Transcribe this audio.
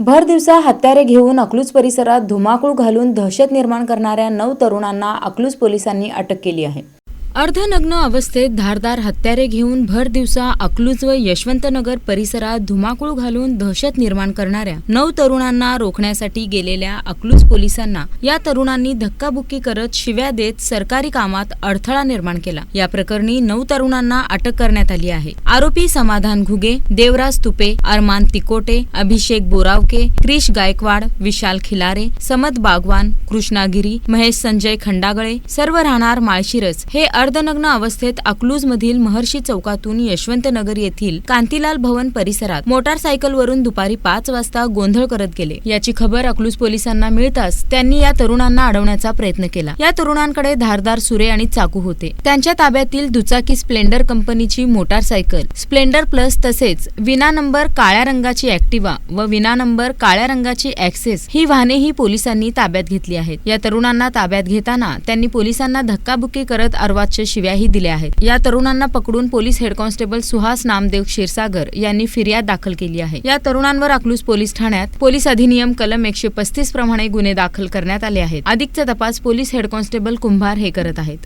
भर दिवसा हत्यारे घेऊन अकलूज परिसरात धुमाकूळ घालून दहशत निर्माण करणाऱ्या नऊ तरुणांना अकलूज पोलिसांनी अटक केली आहे. अर्धनग्न अवस्थेत धारदार हत्यारे घेऊन भर दिवसा अकलूज व यशवंतनगर परिसरात धुमाकूळ घालून दहशत निर्माण करणाऱ्या नऊ तरुणांना रोखण्यासाठी गेलेल्या अकलूज पोलिसांना या तरुणांनी धक्काबुक्की करत शिव्या देत सरकारी कामात अडथळा निर्माण केला. या प्रकरणी नऊ तरुणांना अटक करण्यात आली आहे. आरोपी समाधान घुगे देवराज तुपे अरमान तिकोटे अभिषेक बोरावके क्रिश गायकवाड विशाल खिलारे समत बागवान कृष्णागिरी महेश संजय खंडागळे सर्व राहणार माळशिरस हे अर्धनग्न अवस्थेत अकलूज मधील महर्षी चौकातून यशवंतनगर येथील कांतीलाल भवन परिसरात मोटारसायकलवरून दुपारी पाच वाजता गोंधळ करत गेले. याची खबर अकलूज पोलिसांना मिळताच त्यांनी या तरुणांना अडवण्याचा प्रयत्न केला. या तरुणांकडे धारदार सुरे आणि चाकू होते. त्यांच्या ताब्यातील दुचाकी स्प्लेंडर कंपनीची मोटारसायकल स्प्लेंडर प्लस तसेच विना नंबर काळ्या रंगाची ऍक्टिवा व विना नंबर काळ्या रंगाची ऍक्सेस ही वाहनेही पोलिसांनी ताब्यात घेतली आहेत. या तरुणांना ताब्यात घेताना त्यांनी पोलिसांना धक्काबुक्की करत अर्वाच्य शिव्याही दिल्या आहेत. या तरुणांना पकडून police head constable Suhas Namdev Kshirsagar यांनी फिर्याद दाखल केली आहे. या तरुणांवर अकलूज पोलीस ठाण्यात पोलीस अधिनियम कलम एकशे पस्तीस प्रमाणे गुन्हे दाखल करण्यात आले आहेत. अधिकचा तपास पोलीस हेड कॉन्स्टेबल कुंभार हे करत आहेत.